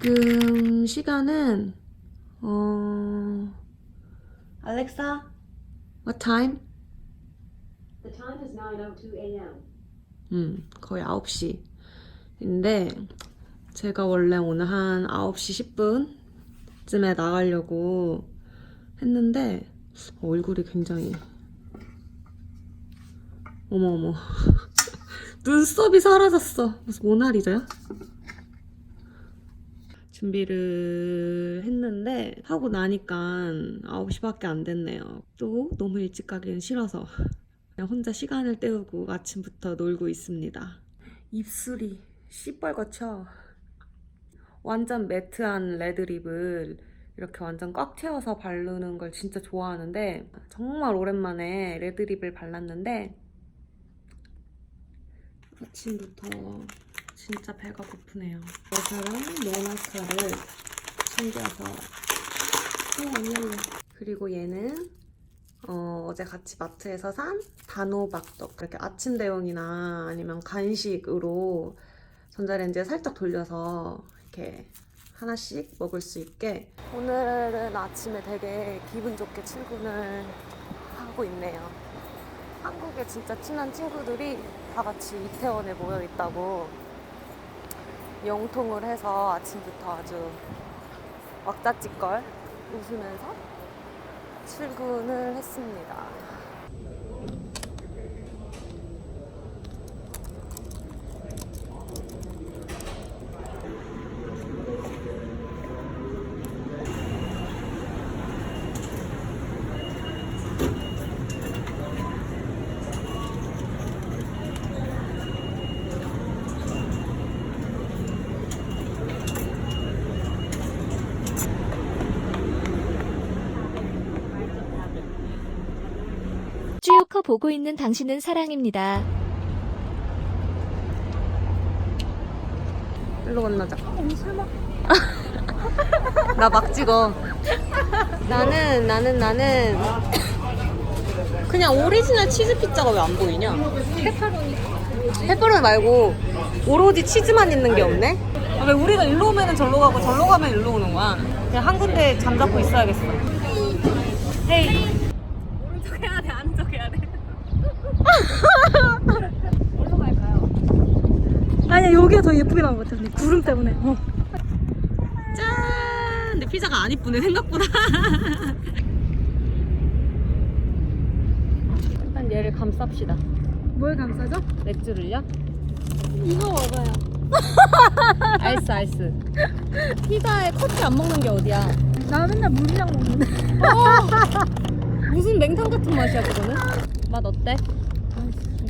지금 시간은 어 알렉사 What time? The time is 9:02 a.m. 음 거의 9시인데 제가 원래 오늘 한 9시 10분쯤에 나가려고 했는데 얼굴이 굉장히 어머 어머 눈썹이 사라졌어 무슨 모나리자야? 준비를 했는데 하고 나니까 9시밖에 안 됐네요. 또 너무 일찍 가기는 싫어서 그냥 혼자 시간을 때우고 아침부터 놀고 있습니다. 입술이 시뻘겋죠? 완전 매트한 레드립을 이렇게 완전 꽉 채워서 바르는 걸 진짜 좋아하는데 정말 오랜만에 레드립을 발랐는데 아침부터 진짜 배가 고프네요. 여사랑 모나카를 챙겨서 어. 그리고 얘는 어, 어제 같이 마트에서 산 단호박떡 이렇게 아침 대용이나 아니면 간식으로 전자레인지에 살짝 돌려서 이렇게 하나씩 먹을 수 있게 오늘은 아침에 되게 기분 좋게 출근을 하고 있네요. 한국에 진짜 친한 친구들이 다 같이 이태원에 모여 있다고 영통을 해서 아침부터 아주 왁자지껄 웃으면서 출근을 했습니다. 쭉 커 보고 있는 당신은 사랑입니다. 일로 건너자. 나 막 찍어. 나는 나는 나는 그냥 오리지널 치즈 피자가 왜 안 보이냐? 페퍼로니. 페퍼로니 말고 오로지 치즈만 있는 게 없네. 아, 왜 우리가 일로 오면은 절로 가고 절로 가면 일로 오는 거야? 그냥 한 군데 잠잡고 있어야겠어. 헤이. 오른쪽 해야 돼, 안쪽 해야 돼. 어디로 갈까요? 아니야 여기가 더 예쁘게 나온 것 같아 근데 구름 때문에 어. 짠! 근데 피자가 안 이쁘네 생각보다. 일단 얘를 감쌉시다. 뭘 감싸죠? 맥주를요? 이거 먹어요 알스 알스. 피자에 커피 안 먹는 게 어디야? 나 맨날 물이랑 먹는데 무슨 냉탕 같은 맛이야 그거는? 맛 어때?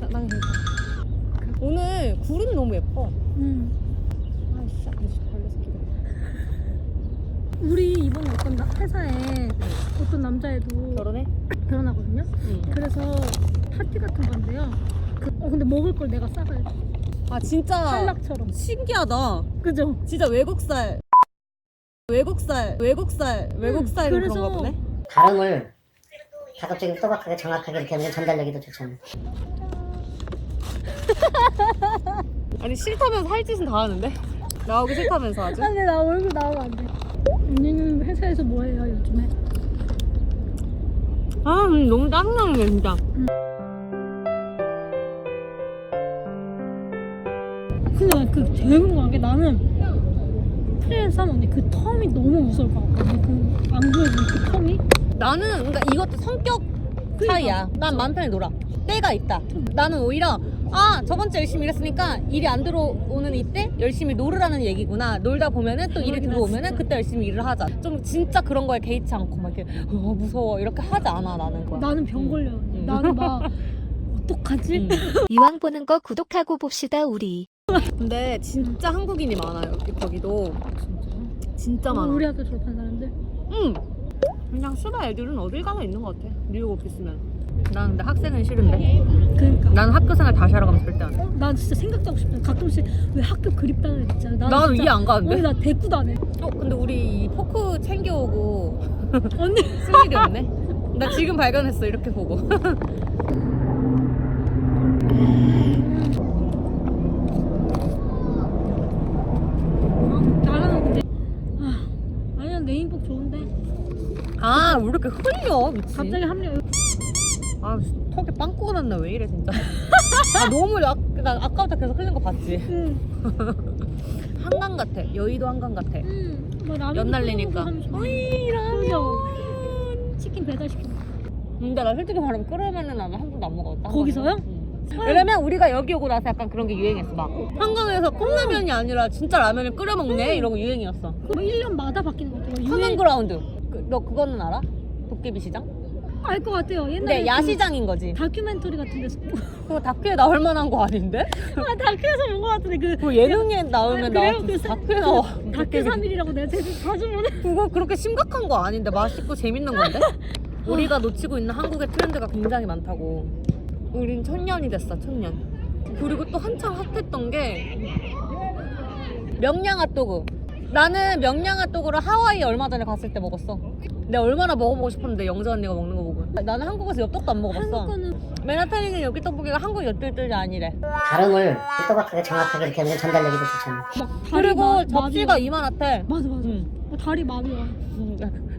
나, 난 괜찮아. 오늘 구름이 너무 예뻐. 음. 아이씨, 아이씨 벌레 새끼들. 우리 이번에 어떤 나- 회사에 어떤 남자애도 결혼해? 결혼하거든요 응. 그래서 파티 같은 건데요 그, 어 근데 먹을 걸 내가 싸가요 아 진짜 탈락처럼 신기하다. 그죠? 진짜 외국살. 외국살, 외국살, 외국살로 그래서- 그런가 보네. 발음을 가급적이면 또박하게 정확하게 이렇게 하면 전달력이도 좋잖아. 아니 싫다면서 할 짓은 다 하는데? 나오기 싫다면서 아주? 아니 나 얼굴 나오면 안돼. 언니는 회사에서 뭐 해요 요즘에? 아 음, 너무 짜증나는 게 진짜. 근데 나그 되게 궁금한 게 나는 프리랜서 하면 언니 그 텀이 너무 무서울 것 같거든. 그안 구해주는 그 텀이? 나는 그러니까 이것도 성격 차이야. 난 마음 편히 놀아. 때가 있다. 나는 오히려 아 저번 주 열심히 일했으니까 일이 안 들어오는 이때 열심히 놀으라는 얘기구나 놀다 보면은 또 일이 들어오면은. 그때 열심히 일을 하자 좀 진짜 그런 거에 개의치 않고 막 이렇게 어, 무서워 이렇게 하지 않아 나는 거야 나는 병 응. 걸려 응. 나는 막 어떡하지? 응. 이왕 보는 거 구독하고 봅시다 우리. 근데 진짜 한국인이 많아요 거기도 진짜 많아 우리 학교 졸업한 사람들 응. 그냥 수다 애들은 어딜 가나 있는 것 같아. 뉴욕 오피스면. 난 근데 학생은 싫은데. 그러니까. 난 학교 생활 다시 하러 가면 절대 안 해. 난 진짜 생각도 하고 싶어. 가끔씩 왜 학교 그립다 그랬잖아. 나는 이해 안 가는데? 오늘 나 대꾸도 안 해. 어, 근데 우리 포크 챙겨오고 언니 쓸 일이 없네. 나 지금 발견했어 이렇게 보고. 아, 아, 아 왜 이렇게 흘려? 미치. 갑자기 합류. 아, 턱에 빵꾸가 났나, 왜 이래, 진짜. 아, 너무, 아, 나 아까부터 계속 흘린 거 봤지? 응. 한강 같아. 여의도 한강 같아. 응. 뭐 라면 연날리니까. 어이 라면. 치킨 배달 시켜. 근데 나 솔직히 말하면 끓여면은 나는 한 번도 안 먹어봤다. 거기서요? 응. 왜냐면 우리가 여기 오고 나서 약간 그런 게 유행했어 막 한강에서 컵라면이 아니라 진짜 라면을 끓여 먹네 이런 거 유행이었어 그거 1년마다 바뀌는 거 같아요. 커먼 그라운드 그, 너 그거는 알아? 도깨비 시장? 알 것 같아요. 옛날에 근데 그 야시장인 거지 다큐멘터리 같은 데서 그거 다큐에 나올 만한 거 아닌데? 아 다큐에서 본 것 같은데 그 그거 예능에 나오면 아, 나 그래요? 그 사- 다큐에 나와 다큐 3일이라고 내가 제일 자주 보내. 그거 그렇게 심각한 거 아닌데 맛있고 재밌는 건데? 우리가 놓치고 있는 한국의 트렌드가 굉장히 많다고 우린 천년이 됐어 천년 그리고 또 한창 핫했던 게 명량 핫도그 나는 명량 핫도그를 하와이 얼마 전에 갔을 때 먹었어 내가 얼마나 먹어보고 싶었는데 영자 언니가 먹는 거 보고 나는 한국에서 엽떡도 안 먹어봤어 한국 거는 맨하탄에 있는 여기 떡볶이가 한국 엽떡이 아니래 발음을 또박하게 정확하게 이렇게 하면 전달력이도 좋잖아. 막 다리 그리고 마- 접시가 마비가- 이만하대 맞아 맞아. 응. 어, 다리 마비야.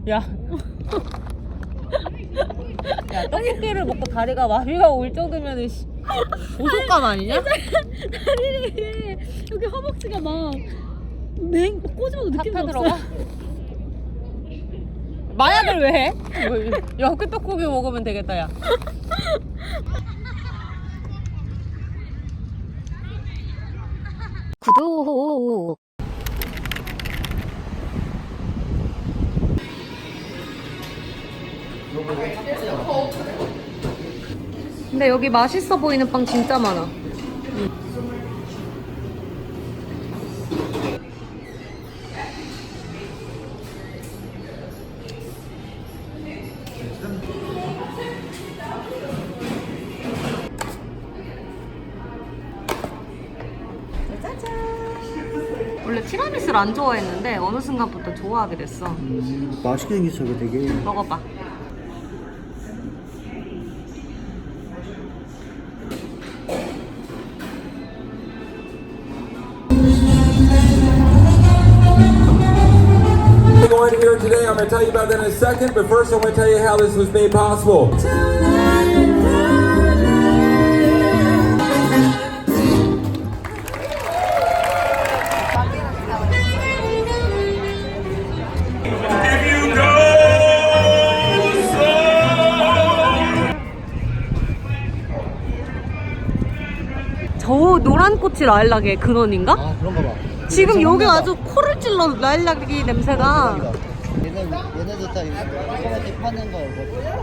야. 야, 떡볶이를 먹고 다리가 마비가 올 정도면은 씨, 고속감 아니냐? 다리에 여기 허벅지가 막맹 꼬집어도 느낌이 타 없어. 들어가? 마약을 왜 해? 여기 떡볶이 먹으면 되겠다, 야. 구독. 근데 여기 맛있어 보이는 빵 진짜 많아. 원래 티라미수를 안 좋아했는데 어느 순간부터 좋아하게 됐어. 맛있게 생겼어, 이거 되게. 먹어봐. going here today. I'm going to tell you about that in a second, but first I want to tell you how this was made possible. 저 노란 꽃이 라일락의 근원인가? 아, 그런가 봐. 지금 여기 아주 코를 찔러 라일락이 냄새가 얘네, 얘네도 다 이거 파는 거, 이거. 막